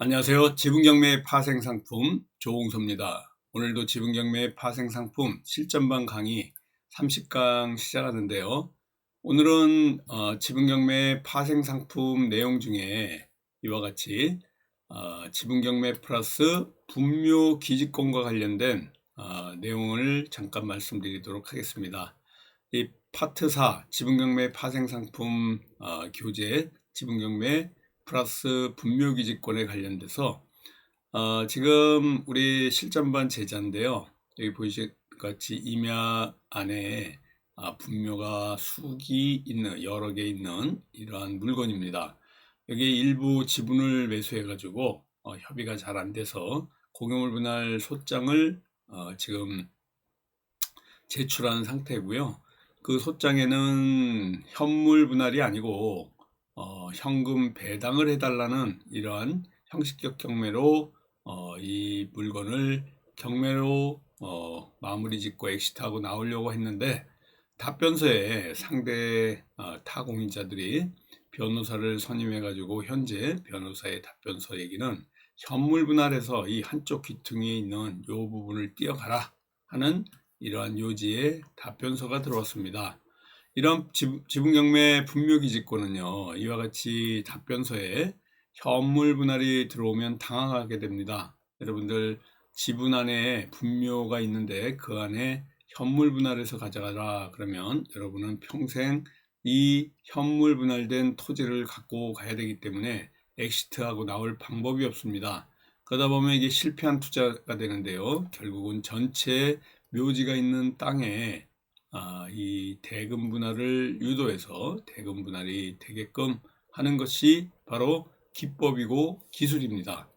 안녕하세요. 지분경매 파생상품 조홍소입니다. 오늘도 지분경매 파생상품 실전반 강의 30강 시작하는데요. 오늘은 어, 지분경매 파생상품 내용 중에 이와 같이 어, 지분경매 플러스 분묘 기지권과 관련된 어, 내용을 잠깐 말씀드리도록 하겠습니다. 이 파트 4 지분경매 파생상품 어, 교재 지분경매 플러스 분묘기지권에 관련돼서 어, 지금 우리 실전반 제자인데요. 여기 보이실 것 같이 임야 안에 아, 분묘가 수기 있는 여러 개 있는 이러한 물건입니다. 여기 일부 지분을 매수해 가지고 어, 협의가 잘 안 돼서 공유물 분할 소장을 어, 지금 제출한 상태고요. 그 소장에는 현물 분할이 아니고 어, 현금 배당을 해달라는 이러한 형식적 경매로 어, 이 물건을 경매로 어, 마무리 짓고 엑시트하고 나오려고 했는데 답변서에 상대 어, 타 공인자들이 변호사를 선임해 가지고 현재 변호사의 답변서 얘기는 현물 분할해서 이 한쪽 귀퉁이에 있는 요 부분을 띄어가라 하는 이러한 요지의 답변서가 들어왔습니다. 이런 지분경매 분묘기지권은요, 이와 같이 답변서에 현물 분할이 들어오면 당황하게 됩니다. 여러분들 지분 안에 분묘가 있는데 그 안에 현물 분할해서 가져가라 그러면 여러분은 평생 이 현물 분할된 토지를 갖고 가야 되기 때문에 엑시트하고 나올 방법이 없습니다. 그러다 보면 이게 실패한 투자가 되는데요. 결국은 전체 묘지가 있는 땅에 아, 이 대금 분할을 유도해서 대금 분할이 되게끔 하는 것이 바로 기법이고 기술입니다.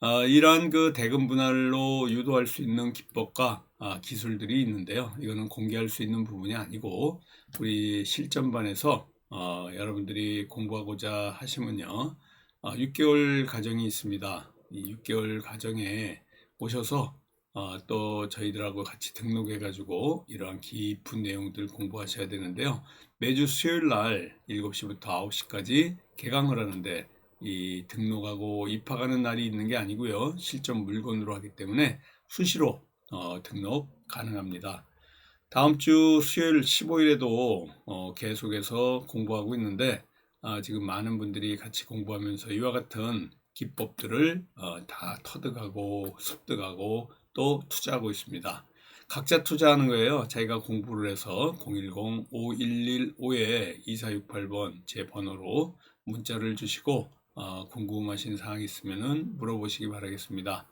아, 이러한 그 대금 분할로 유도할 수 있는 기법과 아, 기술들이 있는데요. 이거는 공개할 수 있는 부분이 아니고 우리 실전반에서 어, 여러분들이 공부하고자 하시면요. 어, 6개월 과정이 있습니다. 이 6개월 과정에 오셔서 어, 또 저희들하고 같이 등록해 가지고 이러한 깊은 내용들 공부하셔야 되는데요. 매주 수요일 날 7시부터 9시까지 개강을 하는데 이 등록하고 입학하는 날이 있는 게 아니고요. 실전 물건으로 하기 때문에 수시로 어, 등록 가능합니다. 다음 주 수요일 15일에도 어, 계속해서 공부하고 있는데 아, 지금 많은 분들이 같이 공부하면서 이와 같은 기법들을 어, 다 터득하고 습득하고 또 투자하고 있습니다. 각자 투자하는 거예요. 자기가 공부를 해서 010-5115-2468번 제 번호로 문자를 주시고 어, 궁금하신 사항 있으면 물어보시기 바라겠습니다.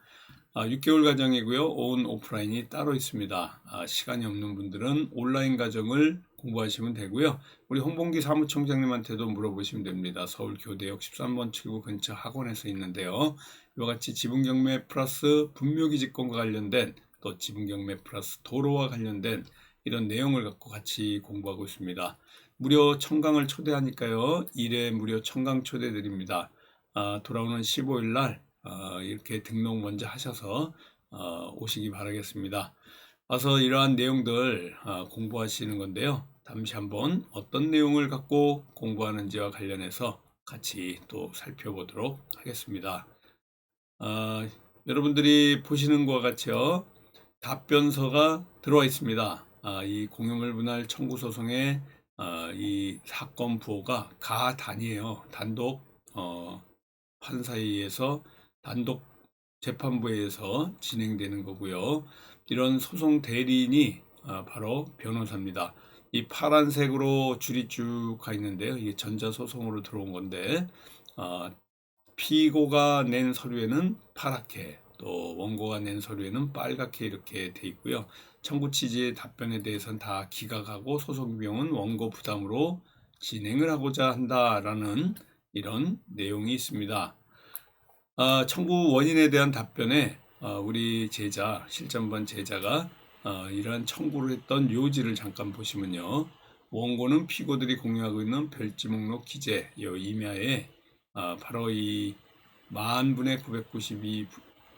아, 6개월 과정이고요. 온 오프라인이 따로 있습니다. 아, 시간이 없는 분들은 온라인 과정을 공부하시면 되고요. 우리 홍봉기 사무총장님한테도 물어보시면 됩니다. 서울 교대역 13번 출구 근처 학원에서 있는데요. 이와 같이 지분경매 플러스 분묘기지권과 관련된 또 지분경매 플러스 도로와 관련된 이런 내용을 갖고 같이 공부하고 있습니다. 무료 청강을 초대하니까요. 1회 무료 청강 초대드립니다. 아, 돌아오는 15일 날 아, 이렇게 등록 먼저 하셔서 아, 오시기 바라겠습니다. 와서 이러한 내용들 아, 공부하시는 건데요. 잠시 한번 어떤 내용을 갖고 공부하는지와 관련해서 같이 또 살펴보도록 하겠습니다. 어, 여러분들이 보시는 것과 같이요. 답변서가 들어와 있습니다. 아, 이 공유물 분할 청구 소송의 아, 이 사건 부호가 가 단이에요. 단독 어, 판사에 의해서 단독 재판부에 의해서 진행되는 거고요. 이런 소송 대리인이 아, 바로 변호사입니다. 이 파란색으로 줄이 쭉 가 있는데요. 이게 전자소송으로 들어온 건데, 어, 피고가 낸 서류에는 파랗게, 또 원고가 낸 서류에는 빨갛게 이렇게 돼 있고요. 청구 취지의 답변에 대해서는 다 기각하고 소송 비용은 원고 부담으로 진행을 하고자 한다라는 이런 내용이 있습니다. 어, 청구 원인에 대한 답변에 어, 우리 제자, 실전반 제자가 어, 이러한 청구를 했던 요지를 잠깐 보시면요. 원고는 피고들이 공유하고 있는 별지 목록 기재, 이 임야에 어, 바로 이 만분의 992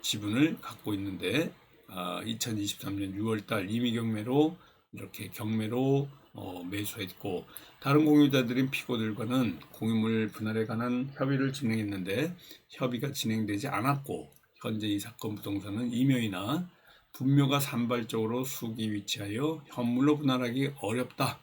지분을 갖고 있는데 어, 2023년 6월달 임의 경매로 이렇게 경매로 어, 매수했고 다른 공유자들인 피고들과는 공유물 분할에 관한 협의를 진행했는데 협의가 진행되지 않았고 현재 이 사건 부동산은 임여이나 분묘가 산발적으로 수기 위치하여 현물로 분할하기 어렵다.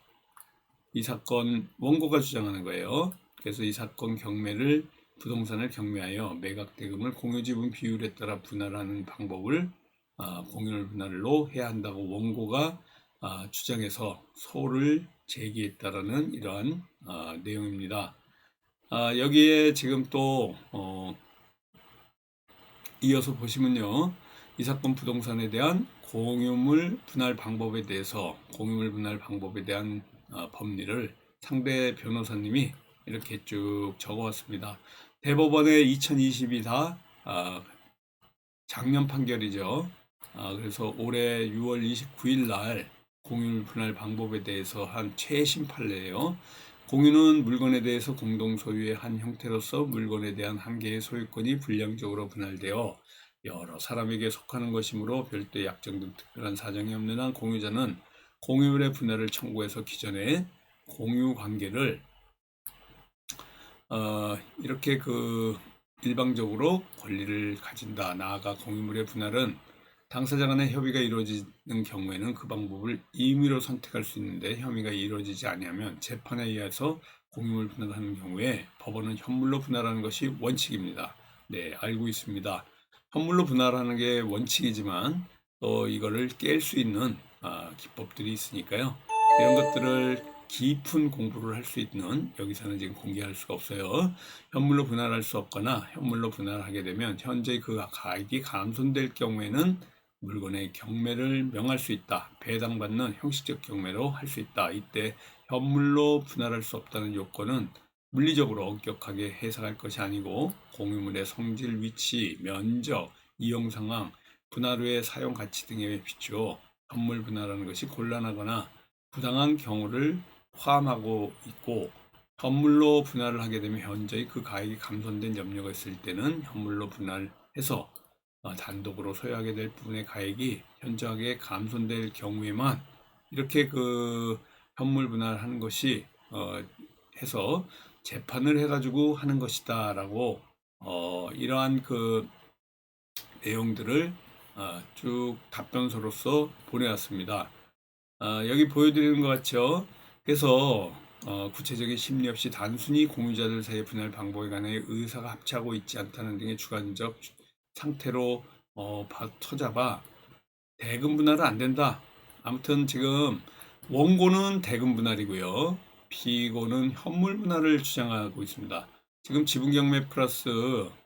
이 사건 원고가 주장하는 거예요. 그래서 이 사건 경매를 부동산을 경매하여 매각 대금을 공유 지분 비율에 따라 분할하는 방법을 아, 공유물 분할로 해야 한다고 원고가 아, 주장해서 소를 제기했다라는 이러한 아, 내용입니다. 아, 여기에 지금 또 어, 이어서 보시면요. 이 사건 부동산에 대한 공유물 분할 방법에 대해서 공유물 분할 방법에 대한 어, 법리를 상대 변호사님이 이렇게 쭉 적어왔습니다. 대법원의 2020이 다 아, 작년 판결이죠. 아, 그래서 올해 6월 29일 날 공유물 분할 방법에 대해서 한 최신 판례예요. 공유는 물건에 대해서 공동 소유의 한 형태로서 물건에 대한 한 개의 소유권이 불량적으로 분할되어 여러 사람에게 속하는 것이므로 별도의 약정 등 특별한 사정이 없는 한 공유자는 공유물의 분할을 청구해서 기존의 공유 관계를 어, 이렇게 그 일방적으로 권리를 가진다. 나아가 공유물의 분할은 당사자 간의 협의가 이루어지는 경우에는 그 방법을 임의로 선택할 수 있는데 협의가 이루어지지 아니하면 재판에 의해서 공유물 분할하는 경우에 법원은 현물로 분할하는 것이 원칙입니다. 네, 알고 있습니다. 현물로 분할하는 게 원칙이지만 또 이거를 깰 수 있는 아, 기법들이 있으니까요. 이런 것들을 깊은 공부를 할 수 있는 여기서는 지금 공개할 수가 없어요. 현물로 분할할 수 없거나 현물로 분할하게 되면 현재 그 가액이 감손될 경우에는 물건의 경매를 명할 수 있다. 배당받는 형식적 경매로 할 수 있다. 이때 현물로 분할할 수 없다는 요건은 물리적으로 엄격하게 해석할 것이 아니고 공유물의 성질, 위치, 면적, 이용 상황, 분할 후의 사용 가치 등에 비추어 현물 분할하는 것이 곤란하거나 부당한 경우를 포함하고 있고 현물로 분할을 하게 되면 현저히 그 가액이 감손된 염려가 있을 때는 현물로 분할해서 어, 단독으로 소유하게 될 부분의 가액이 현저하게 감손될 경우에만 이렇게 그 현물 분할하는 것이 어, 해서 재판을 해가지고 하는 것이다라고 어, 이러한 그 내용들을 어, 쭉 답변서로서 보내왔습니다. 어, 여기 보여드리는 것 같죠? 그래서 어, 구체적인 심리 없이 단순히 공유자들 사이의 분할 방법에 관해 의사가 합치하고 있지 않다는 등의 주관적 상태로 어, 바- 터잡아 대금 분할은 안 된다. 아무튼 지금 원고는 대금 분할이고요. 피고는 현물 분할을 주장하고 있습니다. 지금 지분 경매 플러스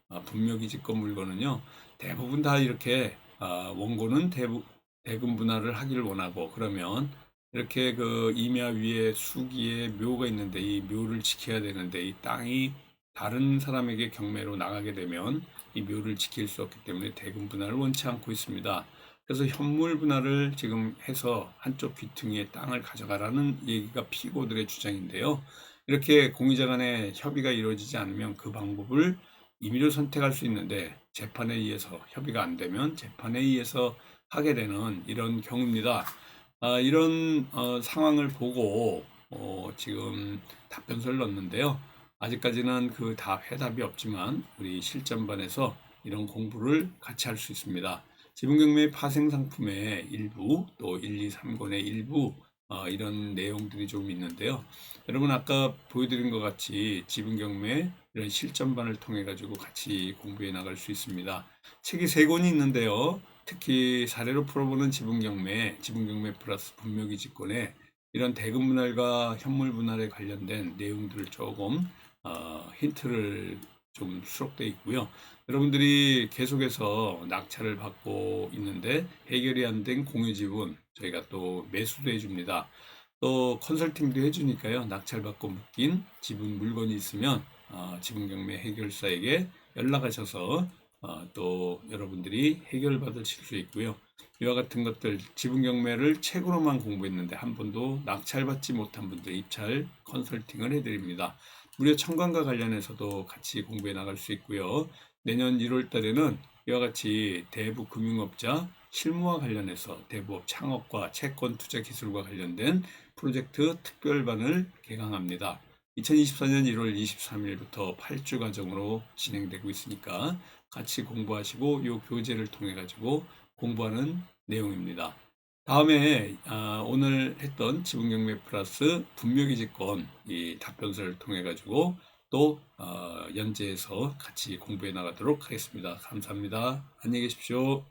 아, 분묘기 집권 물건은요 대부분 다 이렇게 아, 원고는 대부, 대금 분할을 하기를 원하고 그러면 이렇게 그 임야 위에 수기에 묘가 있는데 이 묘를 지켜야 되는데 이 땅이 다른 사람에게 경매로 나가게 되면 이 묘를 지킬 수 없기 때문에 대금 분할을 원치 않고 있습니다. 그래서 현물 분할을 지금 해서 한쪽 귀퉁이의 땅을 가져가라는 얘기가 피고들의 주장인데요. 이렇게 공유자 간의 협의가 이루어지지 않으면 그 방법을 임의로 선택할 수 있는데 재판에 의해서 협의가 안 되면 재판에 의해서 하게 되는 이런 경우입니다. 아, 이런 어, 상황을 보고 어, 지금 답변서를 넣었는데요. 아직까지는 그 다 해답이 없지만 우리 실전반에서 이런 공부를 같이 할 수 있습니다. 지분경매 파생 상품의 일부 또 1, 2, 3권의 일부 어, 이런 내용들이 좀 있는데요. 여러분 아까 보여드린 것 같이 지분경매 이런 실전반을 통해 가지고 같이 공부해 나갈 수 있습니다. 책이 세 권이 있는데요. 특히 사례로 풀어보는 지분경매, 지분경매 플러스 분묘기 직권에 이런 대금 분할과 현물 분할에 관련된 내용들을 조금 어, 힌트를 좀 수록되어 있고요. 여러분들이 계속해서 낙찰을 받고 있는데 해결이 안 된 공유 지분 저희가 또 매수도 해줍니다. 또 컨설팅도 해주니까요. 낙찰받고 묶인 지분 물건이 있으면 어, 지분 경매 해결사에게 연락하셔서 어, 또 여러분들이 해결받으실 수 있고요. 이와 같은 것들 지분 경매를 책으로만 공부했는데 한 번도 낙찰받지 못한 분들 입찰 컨설팅을 해드립니다. 무료 청관과 관련해서도 같이 공부해 나갈 수 있고요. 내년 1월 달에는 이와 같이 대부 금융업자 실무와 관련해서 대부업 창업과 채권 투자 기술과 관련된 프로젝트 특별반을 개강합니다. 2024년 1월 23일부터 8주 과정으로 진행되고 있으니까 같이 공부하시고 이 교재를 통해 가지고 공부하는 내용입니다. 다음에 아, 오늘 했던 지분경매 플러스 분묘기 직권 이 답변서를 통해 가지고 또 어, 연재해서 같이 공부해 나가도록 하겠습니다. 감사합니다. 안녕히 계십시오.